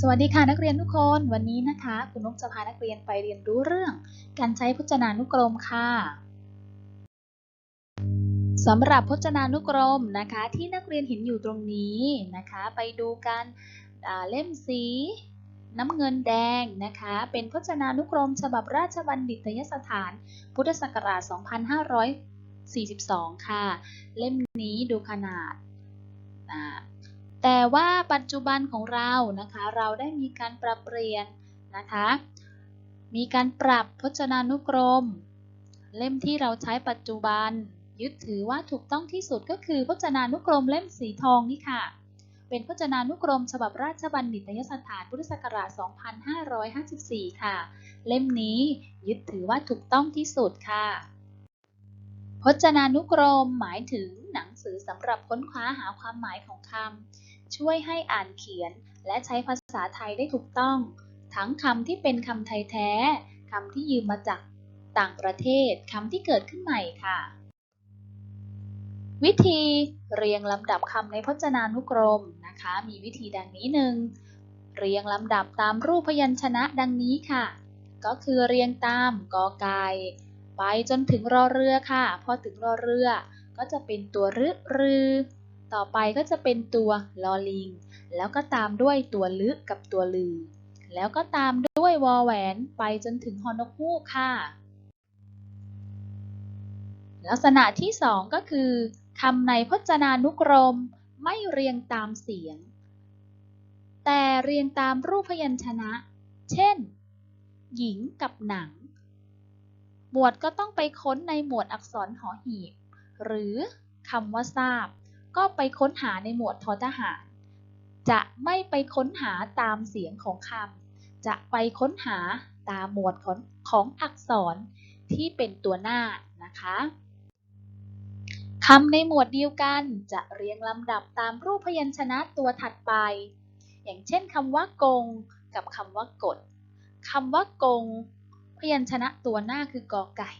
สวัสดีค่ะนักเรียนทุกคนวันนี้นะคะ คุณนกจะพานักเรียนไปเรียนรู้เรื่อง การใช้พจนานุกรมค่ะสำหรับพจนานุกรมนะคะ ที่นักเรียนเห็นอยู่ตรงนี้นะคะ ไปดูกันเล่มสีน้ำเงินแดงนะคะ เป็นพจนานุกรม ฉบับราชบัณฑิตยสถาน พุทธศักราช 2542 ค่ะ เล่มนี้ดูขนาด แต่ว่าปัจจุบันของเรานะคะเราได้มีการปรับเปลี่ยนนะคะ มีการปรับพจนานุกรม เล่มที่เราใช้ปัจจุบัน ยึดถือว่าถูกต้องที่สุดก็คือพจนานุกรมเล่มสีทองนี่ค่ะ เป็นพจนานุกรม ฉบับราชบัณฑิตยสถานพุทธศักราช 2554 ค่ะ เล่มนี้ยึดถือว่าถูกต้องที่สุดค่ะพจนานุกรมหมายถึงหนังสือสำหรับค้นคว้าหาความหมายของคำ ช่วยให้อ่านเขียน และใช้ภาษาไทยได้ถูกต้อง ทั้งคำที่เป็นคำไทยแท้คำที่ยืมมาจากต่างประเทศคำที่เกิดขึ้นใหม่ค่ะ วิธีเรียงลำดับคำในพจนานุกรมนะคะ มีวิธีดังนี้หนึ่งเรียงลำดับตามรูปพยัญชนะดังนี้ค่ะ ก็คือเรียงตามกอไก่ไปจนถึงรอเรือค่ะ พอถึงรอเรือ ก็จะเป็นตัวรึ รือ ต่อไปก็จะเป็นตัวลอลิง แล้วก็ตามด้วยตัวลึกกับตัวลือ แล้วก็ตามด้วยวอแหวนไปจนถึงฮอนกฮูกค่ะ ลักษณะที่สองก็คือคำในพจนานุกรม ไม่เรียงตามเสียง แต่เรียงตามรูปพยัญชนะ เช่น หญิงกับหนัง หมวดก็ต้องไปค้นในหมวดอักษรหอหีบ หรือคำว่าทราบ ก็ไปค้นหาในหมวดทอทหาร จะไม่ไปค้นหาตามเสียงของคำ จะไปค้นหาตามหมวดของของอักษรที่เป็นตัวหน้านะคะคำในหมวดเดียวกันจะเรียงลำดับตามรูปพยัญชนะตัวถัดไป อย่างเช่นคำว่ากง กับคำว่ากดคำว่ากง พยัญชนะตัวหน้าคือกอไก่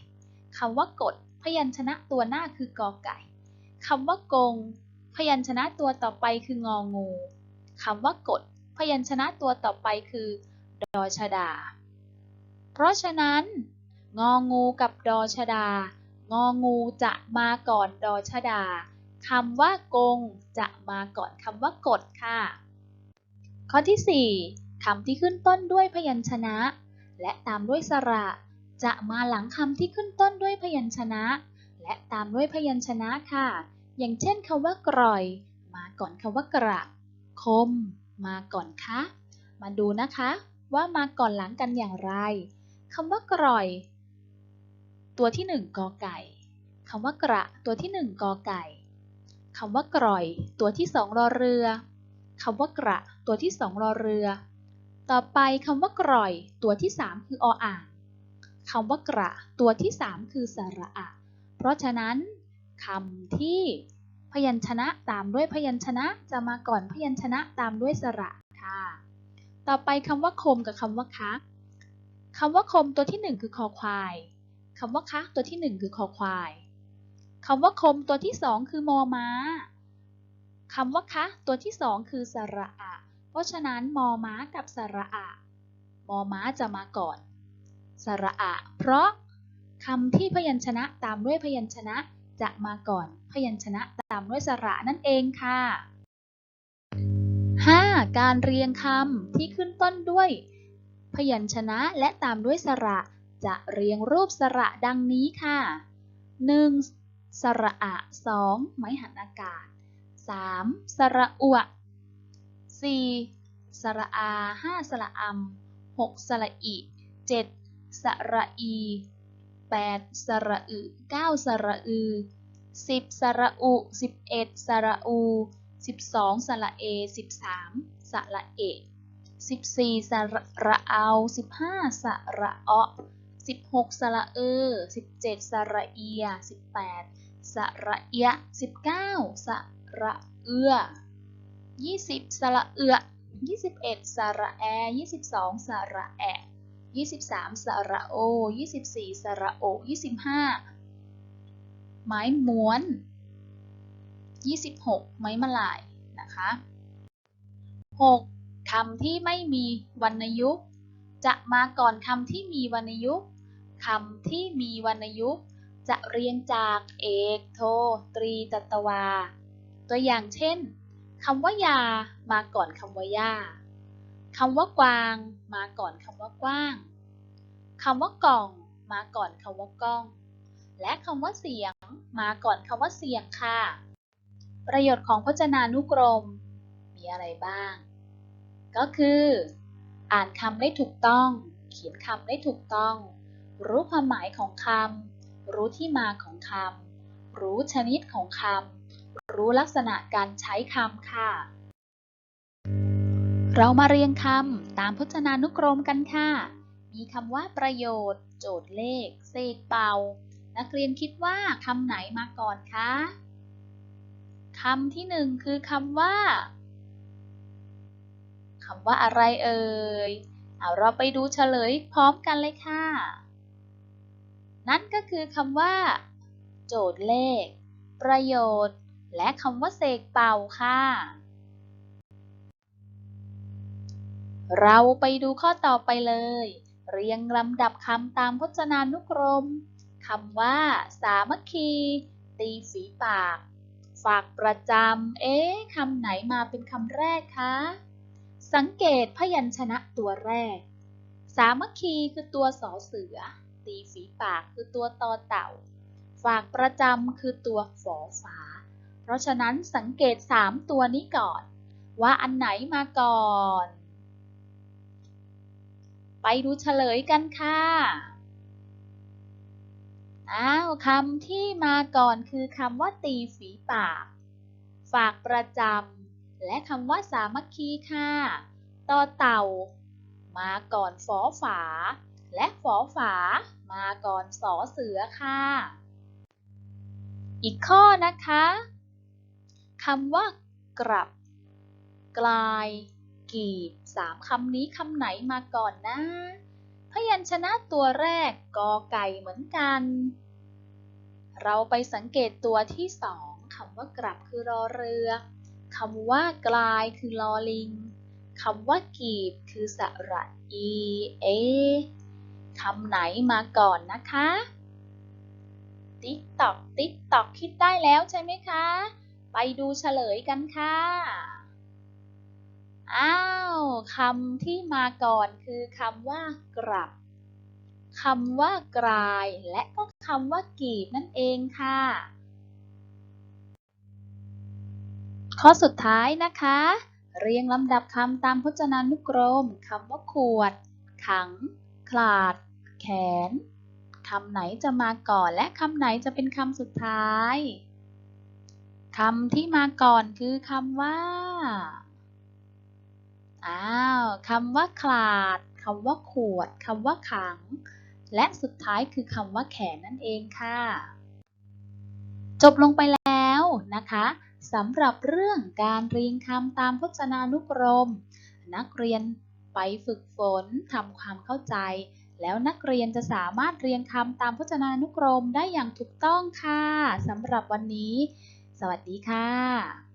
คำว่ากด พยัญชนะตัวหน้าคือกอไก่คำว่ากง พยัญชนะตัวต่อไปคืององูคำว่ากดพยัญชนะตัวต่อไปคือ ดอชดา เพราะฉะนั้น งองูกับดอชดา งองูจะมาก่อนดอชดาคำว่ากงจะมาก่อนคำว่ากดค่ะ ข้อที่ 4คำที่ขึ้นต้นด้วยพยัญชนะ และตามด้วยสระ จะมาหลังคำที่ขึ้นต้นด้วยพยัญชนะ และตามด้วยพยัญชนะค่ะ อย่างเช่นคำว่ากร่อย มาก่อนคำว่ากระ คม มาก่อนคะ มาดูนะคะว่ามาก่อนหลังกันอย่างไรคำว่ากร่อย ตัวที่หนึ่งกอไก่คำว่ากระตัวที่หนึ่งกอไก่คำว่ากร่อย ตัวที่สองรอเรือคำว่ากระ ตัวที่สองรอเรือ ต่อไปคำว่ากร่อย ตัวที่สามคือออ่างคำว่ากระ ตัวที่สามคือสระอะ เพราะฉะนั้น คำที่พยัญชนะตามด้วยพยัญชนะจะมาก่อนพยัญชนะตามด้วยสระค่ะ ต่อไปคำว่าคมกับคำว่าคะคำว่าคมตัวที่หนึ่งคือคอควายคำว่าคะตัวที่หนึ่งคือคอควายคำว่าคมตัวที่สองคือมอม้าคำว่าคะตัวที่สองคือสระอะ เพราะฉะนั้นมอม้ากับสระอะมอม้าจะมาก่อน สระอะ เพราะคำที่พยัญชนะตามด้วยพยัญชนะ จะมาก่อนพยัญชนะตามด้วยสระนั่นเองค่ะ 5. การเรียงคำที่ขึ้นต้นด้วย พยัญชนะและตามด้วยสระ จะเรียงรูปสระดังนี้ค่ะ 1. สระอะ 2. ไม้หันอากาศ 3. สระอว 4. สระอา 5. สระอำ 6. สระอิ 7. สระอี 8. สระอึ 9. สระอือ 10. สระอุ 11. สระอู 12. สระเอ 13. สระเอ 14. สระเอา 15. สระเอะ 16. สระเออ 17. สระเอีย 18. สระเอีย 19. สระเอือ 20. สระเอือ 21. สระแอ 22. สระแอะ 23 สระโอ 24 สระโอ 25 ไม้ม้วน 26 ไม้มะลายนะคะ 6. คำที่ไม่มีวรรณยุกต์ จะมาก่อนคำที่มีวรรณยุกต์คำที่มีวรรณยุกต์จะเรียงจากเอกโท ตรีจัตวา ตัวอย่างเช่นคำว่ายามาก่อนคำว่าย่า คำว่ากวาง มาก่อนคำว่ากว้างคำว่ากล่องมาก่อนคำว่ากล้อง และคำว่าเสียง มาก่อนคำว่าเสียงค่ะ ประโยชน์ของพจนานุกรม มีอะไรบ้าง ก็คือ อ่านคำได้ถูกต้อง เขียนคำได้ถูกต้อง รู้ความหมายของคำรู้ที่มาของคำรู้ชนิดของคำรู้ลักษณะการใช้คำค่ะ เรามาเรียงคำตามพจนานุกรมกันค่ะ มีคำว่าประโยชน์ โจทย์เลข เสกเป่า นักเรียนคิดว่าคำไหนมาก่อนคะคำที่หนึ่งคือคำว่าคำว่าอะไรเอ่ย เอาเราไปดูเฉลยพร้อมกันเลยค่ะ นั่นก็คือคำว่า โจทย์เลข ประโยชน์ และคำว่าเสกเป่าค่ะ เราไปดูข้อต่อไปเลย เรียงลำดับคำตามพจนานุกรมคำว่า สามัคคี ตีฝีปาก ฝากประจำ เอ๊ะคำไหนมาเป็นคำแรกคะ สังเกตพยัญชนะตัวแรก สามัคคีคือตัวสอเสือ ตีฝีปากคือตัวตอเต่า ฝากประจำคือตัวฝอฝา เพราะฉะนั้นสังเกต 3 ตัวนี้ก่อน ว่าอันไหนมาก่อน ไปดูเฉลยกันค่ะอ้าวคำที่มาก่อนคือคำว่าตีฝีปาก ฝากประจำและคำว่าสามัคคีค่ะต่อเต่า มาก่อนฝอฝา และฝอฝา มาก่อนสอเสือค่ะ อีกข้อนะคะคำว่ากลับ กลาย กีบสามคำนี้คำไหนมาก่อนนะ พยัญชนะตัวแรกกอไก่เหมือนกัน เราไปสังเกตตัวที่สองคำว่ากลับคือรอเรือคำว่ากลายคือลอลิงคำว่ากีบคือสระอีเอคำไหนมาก่อนนะคะ ติ๊กตอกติ๊กตอกคิดได้แล้วใช่ไหมคะ ไปดูเฉลยกันค่ะ อ้าวคำที่มาก่อนคือคำว่ากลับคำว่ากลาย และก็คำว่ากีบนั่นเองค่ะ ข้อสุดท้ายนะคะ เรียงลำดับคำตามพจนานุกรมคำว่าขวด ขัง ขลาด แขนคำไหนจะมาก่อนและคำไหนจะเป็นคำสุดท้ายคำที่มาก่อนคือคำว่า อ้าวคำว่าขลาดคำว่าขวดคำว่าขัง และสุดท้ายคือคำว่าแขนนั่นเองค่ะ จบลงไปแล้วนะคะสำหรับเรื่องการเรียงคำตามพจนานุกรม นักเรียนไปฝึกฝนทำความเข้าใจ แล้วนักเรียนจะสามารถเรียงคำตามพจนานุกรมได้อย่างถูกต้องค่ะสำหรับวันนี้ สวัสดีค่ะ